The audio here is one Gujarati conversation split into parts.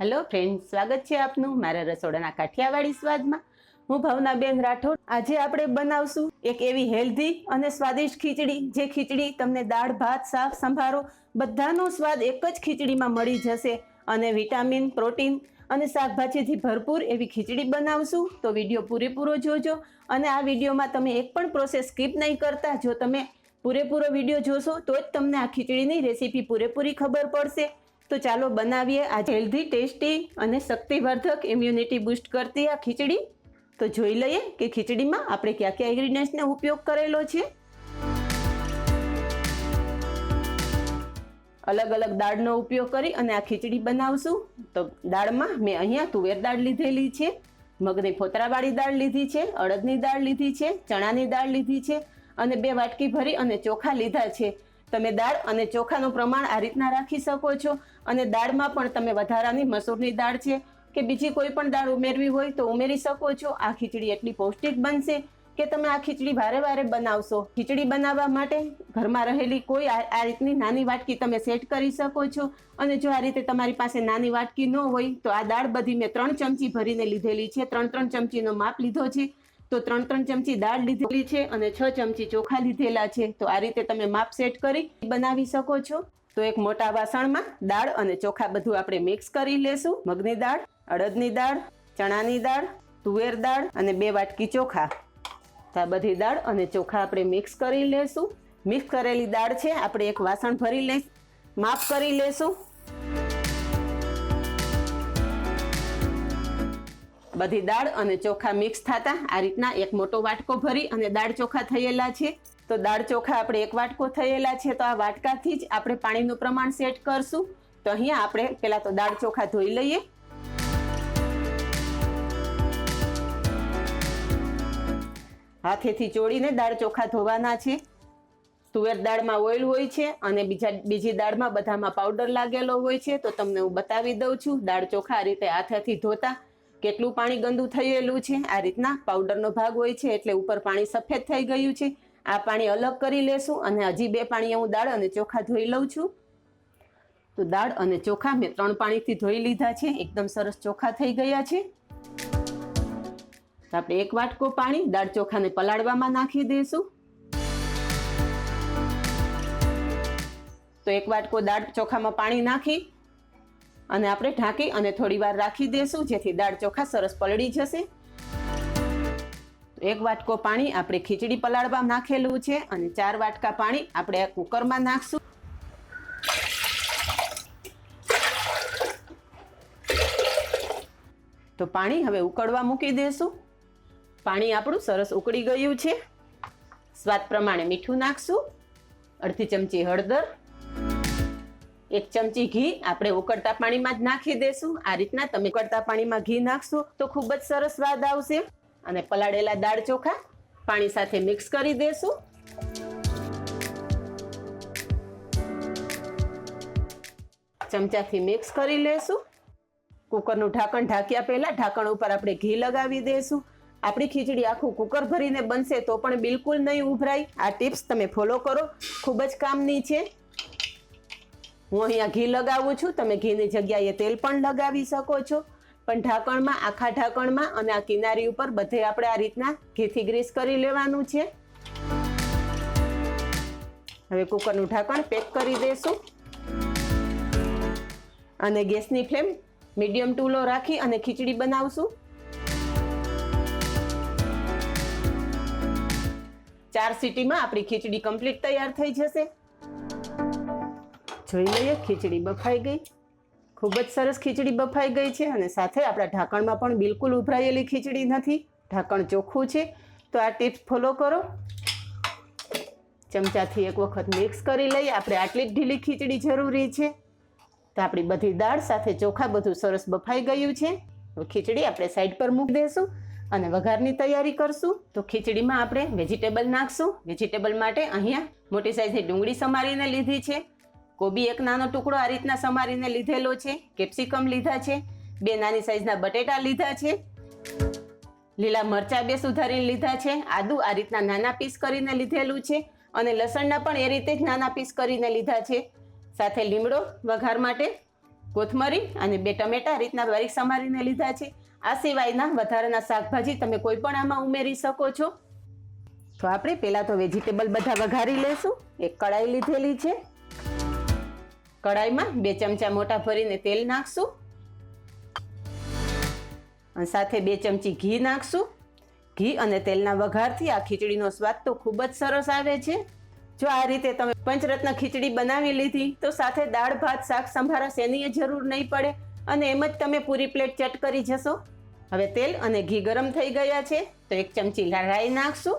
હેલો ફ્રેન્ડ સ્વાગત છે આપનું મારા રસોડાના કાઠિયાવાડી સ્વાદમાં. હું ભાવનાબેન રાઠોડ. આજે આપણે બનાવશું એક એવી હેલ્ધી અને સ્વાદિષ્ટ ખીચડી, જે ખીચડી તમને દાળ, ભાત, શાક, સંભારો બધાનો સ્વાદ એક જ ખીચડીમાં મળી જશે. અને વિટામિન, પ્રોટીન અને શાકભાજીથી ભરપૂર એવી ખીચડી બનાવશું. તો વીડિયો પૂરેપૂરો જોજો અને આ વિડીયોમાં તમે એક પણ પ્રોસેસ સ્કીપ નહીં કરતા. જો તમે પૂરેપૂરો વીડિયો જોશો, તો જ તમને આ ખીચડીની રેસીપી પૂરેપૂરી ખબર પડશે. તો ચાલો બનાવીએ આ હેલ્ધી ટેસ્ટી અને શક્તિવર્ધક ઇમ્યુનિટી બૂસ્ટ કરતી આ ખીચડી. તો જોઈ લઈએ કે ખીચડીમાં આપણે કયા કયા ઇન્ગ્રીડિયન્ટ્સનો ઉપયોગ કરેલો છે. અલગ અલગ દાળનો ઉપયોગ કરી અને આ ખીચડી બનાવશું. તો દાળમાં મેં અહીંયા તુવેર દાળ લીધેલી છે, મગની ફોતરાવાળી દાળ લીધી છે, અડદની દાળ લીધી છે, ચણાની દાળ લીધી છે અને બે વાટકી ભરી અને ચોખા લીધા છે. તમે દાળ અને ચોખાનું પ્રમાણ આ રીતના રાખી શકો છો. અને દાળમાં પણ તમે વધારાની મસૂરની દાળ છે કે બીજી કોઈ પણ દાળ ઉમેરવી હોય તો ઉમેરી શકો છો. આ ખીચડી એટલી પૌષ્ટિક બનશે કે તમે આ ખીચડી વારે વારે બનાવશો. ખીચડી બનાવવા માટે ઘરમાં રહેલી કોઈ આ રીતની નાની વાટકી તમે સેટ કરી શકો છો અને જો આ રીતે તમારી પાસે નાની વાટકી ન હોય તો આ દાળ બધી મેં ત્રણ ચમચી ભરીને લીધેલી છે. ત્રણ ત્રણ ચમચીનો માપ લીધો છે. તો ત્રણ ત્રણ ચમચી દાળ લીધેલી છે અને છ ચમચી ચોખા લીધેલા છે. તો આ રીતે તમે માપ સેટ કરી બનાવી શકો છો. તો એક મોટા વાસણમાં દાળ અને ચોખા બધું આપણે મિક્સ કરી લેશું. મગની દાળ, અડદની દાળ, ચણાની દાળ, તુવેર દાળ અને બે વાટકી ચોખા. તો આ બધી દાળ અને ચોખા આપણે મિક્સ કરી લેશું. મિક્સ કરેલી દાળ છે, આપણે એક વાસણ ભરી લઈશ. માફ કરી લેશું. બધી દાળ અને ચોખા મિક્સ થતા આ રીતના એક મોટો વાટકો ભરી અને દાળ ચોખા થયેલા છે. તો દાળ ચોખા આપણે એક વાટકો થયેલા છે, તો આ વાટકાથી જ આપણે પાણીનું પ્રમાણ સેટ કરશું. તો અહીંયા આપણે પહેલાં તો દાળ ચોખા ધોઈ લઈએ. હાથેથી ચોળીને દાળ ચોખા ધોવાના છે. તુવેર દાળમાં ઓઇલ હોય છે અને બીજા, બીજી દાળમાં બધામાં પાવડર લાગેલો હોય છે. તો તમને હું બતાવી દઉં છું, દાળ ચોખા આ રીતે હાથેથી ધોતા કેટલું પાણી ગંદુ થયેલું છે. આ રીતના પાવડરનો ભાગ હોય છે, એટલે ઉપર પાણી સફેદ થઈ ગયું છે. આ પાણી અલગ કરી લેશું અને હજી બે પાણી હું દાળ અને ચોખા ધોઈ લઉં છું. તો દાળ અને ચોખા મેં ત્રણ પાણીથી ધોઈ લીધા છે. એકદમ સરસ ચોખા થઈ ગયા છે. તો આપણે એક વાટકો પાણી દાળ ચોખાને પલાળવામાં નાખી દઈશું તો એક વાટકો દાળ ચોખામાં પાણી નાખી અને આપણે ઢાંકી અને થોડી વાર રાખી દઈશું જેથી દાળ ચોખા સરસ પલળી જશે. એક વાટકો પાણી આપણે ખીચડી પલાળવા નાખેલું છે અને ચાર વાટકા પાણી આપણે આ કુકરમાં નાખશું. તો પાણી હવે ઉકળવા મૂકી દેશું. પાણી આપણું સરસ ઉકળી ગયું છે. સ્વાદ પ્રમાણે મીઠું નાખશું. અડધી ચમચી હળદર. એક ચમચી ઘી આપણે ઉકળતા પાણીમાં જ નાખી દેશું. આ રીતના તમે ઉકળતા પાણીમાં ઘી નાખશો તો ખૂબ જ સરસ સ્વાદ આવશે. અને પલાળેલા દાળ ચોખા પાણી સાથે મિક્સ કરી દેશું. ચમચાથી મિક્સ કરી લેશું. કુકરનું ઢાંકણ ઢાંક્યા પહેલા ઢાંકણ ઉપર આપણે ઘી લગાવી દઈશું આપણી ખીચડી આખું કુકર ભરીને બનશે તો પણ બિલકુલ નહીં ઉભરાય. આ ટિપ્સ તમે ફોલો કરો. ખૂબ જ કામની છે. હું અહીંયા ઘી લગાવું છું. તમે ઘીની જગ્યાએ તેલ પણ લગાવી શકો છો. પણ ઢાંકણમાં, આખા ઢાંકણમાં અને આ કિનારી ઉપર બધે આપણે આ રીતના ઘીથી ગ્રીસ કરી લેવાનું છે. હવે કુકરનું ઢાંકણ પેક કરી દઈશું. અને ગેસની ફ્લેમ મીડિયમ ટુ લો રાખી અને ખીચડી બનાવશું. ચાર સિટીમાં આપણી ખીચડી કમ્પ્લીટ તૈયાર થઈ જશે. જોઈ લઈએ, ખીચડી બફાઈ ગઈ. ખૂબ જ સરસ ખીચડી બફાઈ ગઈ છે અને સાથે આપણા ઢાંકણમાં પણ બિલકુલ ઉભરાયેલી ખીચડી નથી. ઢાંકણ ચોખ્ખું છે. તો આ ટિપ્સ ફોલો કરો. ચમચાથી એક વખત મિક્સ કરી લઈએ આપણે આટલી જ ઢીલી ખીચડી જરૂરી છે. તો આપણી બધી દાળ સાથે ચોખા બધું સરસ બફાઈ ગયું છે. ખીચડી આપણે સાઈડ પર મૂકી દઈશું અને વઘારની તૈયારી કરશું. તો ખીચડીમાં આપણે વેજીટેબલ નાખશું. વેજીટેબલ માટે અહીંયા મોટી સાઈઝની ડુંગળી સમારીને લીધી છે. કોબી એક નાનો ટુકડો આ રીતના સમારીને લીધેલો છે. કેપ્સિકમ લીધા છે. બે નાની સાઈઝના બટેટા લીધા છે. લીલા મરચાં બે સુધારીને લીધા છે. આદુ આ રીતના નાના પીસ કરીને લીધેલું છે અને લસણના પણ એ રીતે જ નાના પીસ કરીને લીધા છે. સાથે લીમડો વઘાર માટે, કોથમરી અને બે ટમેટા રીતના બારીક સમારીને લીધા છે. આ સિવાયના વધારાના શાકભાજી તમે કોઈ પણ આમાં ઉમેરી શકો છો. તો આપણે પહેલાં તો વેજીટેબલ બધા વઘારી લેશું. એક કડાઈ લીધેલી છે. કડાઈમાં બે ચમચા મોટા ભરીને તેલ નાખશું. સાથે બે ચમચી ઘી નાખશું. ઘી અને તેલના વઘારથી આ ખીચડીનો સ્વાદ તો ખૂબ જ સરસ આવે છે. જો આ રીતે તમે પંચરત્ન ખીચડી બનાવી લીધી, તો સાથે દાળ, ભાત, શાક, સંભારા શેનીય જરૂર નહીં પડે અને એમ જ તમે પૂરી પ્લેટ ચટ કરી જશો. હવે તેલ અને ઘી ગરમ થઈ ગયા છે, તો એક ચમચી રાઈ નાખશું.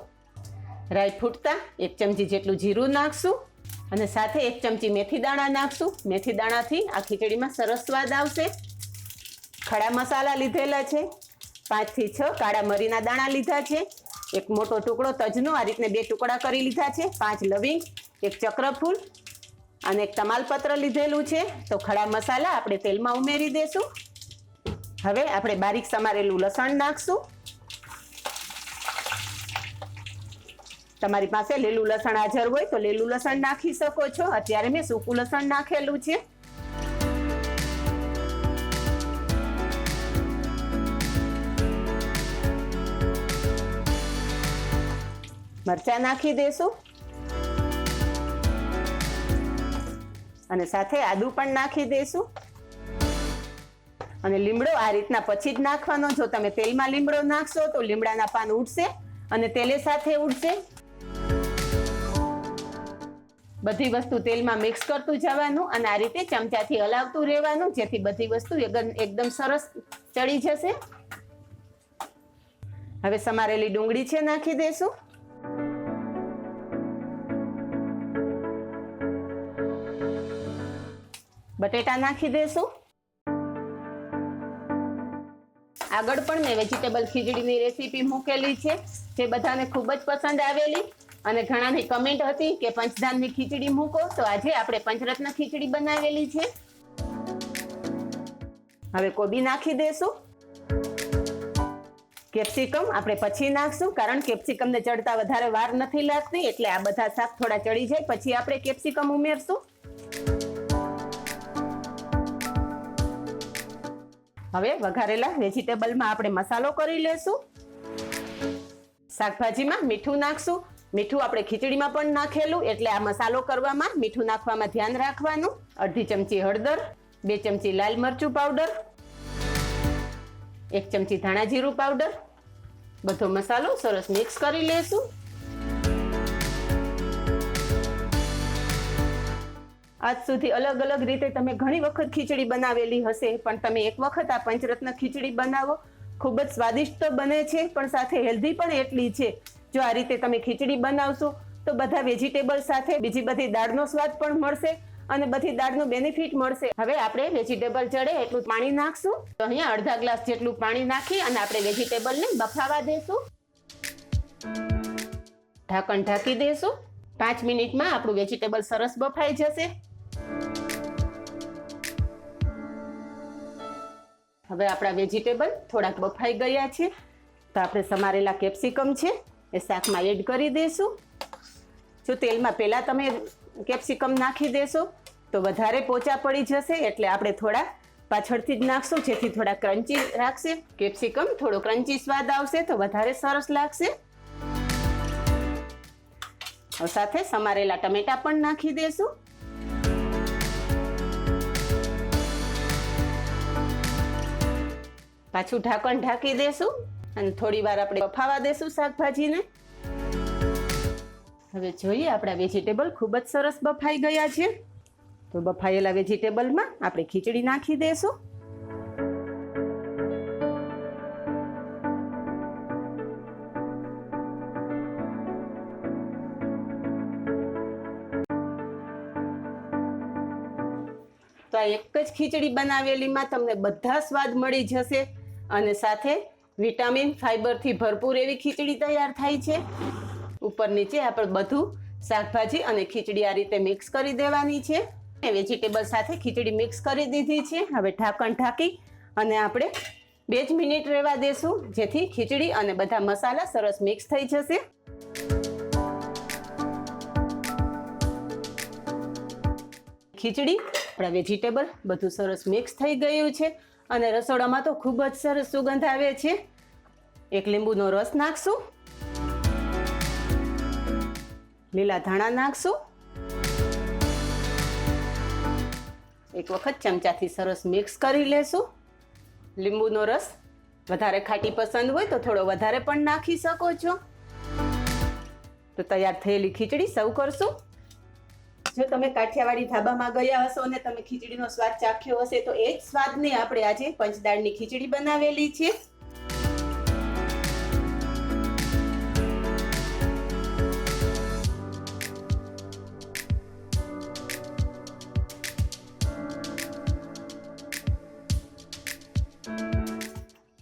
રાઈ ફૂટતા એક ચમચી જેટલું જીરું નાખશું. અને સાથે એક ચમચી મેથી દાણા નાખશું. મેથી દાણાથી આ ખીચડીમાં સરસ સ્વાદ આવશે. ખડા મસાલા લીધેલા છે. પાંચથી છ કાળા મરીના દાણા લીધા છે. એક મોટો ટુકડો તજનો, આ રીતને બે ટુકડા કરી લીધા છે. પાંચ લવિંગ, એક ચક્રફૂલ અને એક તમાલપત્ર લીધેલું છે. તો ખડા મસાલા આપણે તેલમાં ઉમેરી દઈશું હવે આપણે બારીક સમારેલું લસણ નાખશું. તમારી પાસે લીલું લસણ હાજર હોય તો લીલું લસણ નાખી શકો છો. અત્યારે મેં સૂકું લસણ નાખેલું છે. મરચા નાખી દેશું. અને સાથે આદુ પણ નાખી દેશું. અને લીમડો આ રીતના પછી જ નાખવાનો. જો તમે તેલમાં લીમડો નાખશો તો લીમડાના પાન ઉડશે અને તેલે સાથે ઉડશે. બધી વસ્તુ તેલમાં મિક્સ કરતું જવાનું અને આ રીતે ચમચાથી હલાવતું રહેવાનું, જેથી બધી વસ્તુ એકદમ સરસ ચડી જશે. હવે સમારેલી ડુંગળી છે નાખી દેશું. બટેટા નાખી દેશું. આગળ પણ મેં વેજીટેબલ ખીચડીની રેસીપી મૂકેલી છે, જે બધાને ખૂબ જ પસંદ આવેલી. અને ઘણાની કમેન્ટ હતી કે પંચધાનની ખીચડી મૂકો. તો આજે આપણે પંચરત્ન ખીચડી બનાવેલી છે. હવે કોબી નાખી દેશું. કેપ્સિકમ આપણે પછી નાખશું, કારણ કેપ્સિકમને ચડતા વધારે વાર નથી લાગતી, એટલે આ બધા શાક થોડા ચડી જાય, પછી આપણે કેપ્સિકમ ઉમેરશું. હવે વઘારેલા વેજીટેબલમાં આપણે મસાલો કરી લેશું. શાકભાજીમાં મીઠું નાખશું. મીઠું આપણે ખીચડીમાં પણ નાખેલું, એટલે આ મસાલો કરવામાં, મીઠું નાખવામાં ધ્યાન રાખવાનું. અડધી ચમચી હળદર, બે ચમચી લાલ મરચું પાવડર, એક ચમચી ધાણા જીરું પાવડર. બધો મસાલો સરસ મિક્સ કરી લેશું. આજ સુધી અલગ અલગ રીતે તમે ઘણી વખત ખીચડી બનાવેલી હશે, પણ તમે એક વખત આ પંચરત્ન ખીચડી બનાવો. ખૂબ જ સ્વાદિષ્ટ બને છે, પણ સાથે હેલ્ધી પણ એટલી છે. જો આ રીતે તમે ખીચડી બનાવશો, તો બધા વેજીટેબલ સાથે બીજી બધી દાળનો સ્વાદ પણ મળશે અને બધી દાળનું બેનિફિટ મળશે. હવે આપણે વેજીટેબલ ચડે એટલું પાણી નાખશું. તો અહીંયા અડધા ગ્લાસ જેટલું પાણી નાખી અને આપણે વેજીટેબલને બફાવા દેશું. ઢાંકણ ઢાંકી દેશું. પાંચ મિનિટમાં આપણું વેજીટેબલ સરસ બફાઈ જશે. હવે આપણા વેજીટેબલ થોડાક બફાઈ ગયા છે. તો આપણે સમારેલા કેપ્સિકમ છે. એ શાકમાં એડ કરી દઈશું જો તેલમાં પહેલાં તમે કેપ્સિકમ નાખી દેશો, તો વધારે પોચા પડી જશે, એટલે આપણે થોડા પાછળથી જ નાખશું, જેથી થોડા ક્રન્ચી રાખશે. કેપ્સિકમ થોડો ક્રન્ચી સ્વાદ આવશે, તો વધારે સરસ લાગશે. સાથે સમારેલા ટમેટા પણ નાખી દેશું. પાછું ઢાંકણ ઢાંકી દેશું. અને થોડી વાર આપણે બફાવા દેશું શાકભાજીને. હવે જોઈએ આપણા વેજીટેબલ ખૂબ જ સરસ બફાઈ ગયા છે. તો બફાયેલા વેજીટેબલમાં આપણે ખીચડી નાખી દેશું. તો આ એક જ ખીચડી બનાવેલીમાં તમને બધા સ્વાદ મળી જશે. અને સાથે વિટામિન ફાઈબરથી ભરપૂર એવી ખીચડી તૈયાર થાય છે. ઉપર નીચે આપણે બધું શાકભાજી અને ખીચડી આ રીતે મિક્સ કરી દેવાની છે. વેજીટેબલ સાથે ખીચડી મિક્સ કરી દીધી છે. હવે ઢાંકણ ઢાંકી અને આપણે બે જ મિનિટ રહેવા દેશું, જેથી ખીચડી અને બધા મસાલા સરસ મિક્સ થઈ જશે. ખીચડી, આપણા વેજીટેબલ બધું સરસ મિક્સ થઈ ગયું છે. અને રસોડામાં તો ખૂબ જ સરસ સુગંધ આવે છે. એક લીંબુનો રસ નાખશું. લીલા ધાણા નાખશું. એક વખત ચમચાથી સરસ મિક્સ કરી લેશું. લીંબુનો રસ વધારે ખાટી પસંદ હોય તો થોડો વધારે પણ નાખી શકો છો. તો તૈયાર થયેલી ખીચડી સર્વ કરશું. જો તમે કાઠિયાવાડી ધાબામાં ગયા હશો અને તમે ખીચડીનો સ્વાદ ચાખ્યો હશે, તો એ જ સ્વાદને આપણે આજે પંચદાળની ખીચડી બનાવેલી છે.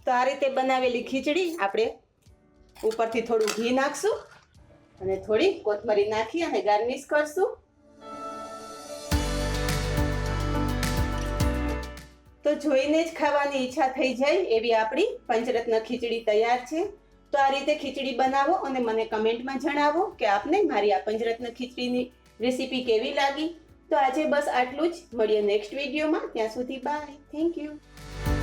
તો આ રીતે બનાવેલી ખીચડી આપણે ઉપરથી થોડું ઘી નાખશું અને થોડી કોથમરી નાખી અને ગાર્નિશ કરશું. તો જોઈને જ ખાવાની ઈચ્છા થઈ જાય એવી આપણી પંચરત્ન ખીચડી તૈયાર છે. તો આ રીતે ખીચડી બનાવો અને મને કમેન્ટમાં જણાવો કે આપને મારી આ પંચરત્ન ખીચડીની રેસીપી કેવી લાગી. તો આજે બસ આટલું જ. મળીએ નેક્સ્ટ વિડીયોમાં. ત્યાં સુધી બાય. Thank you.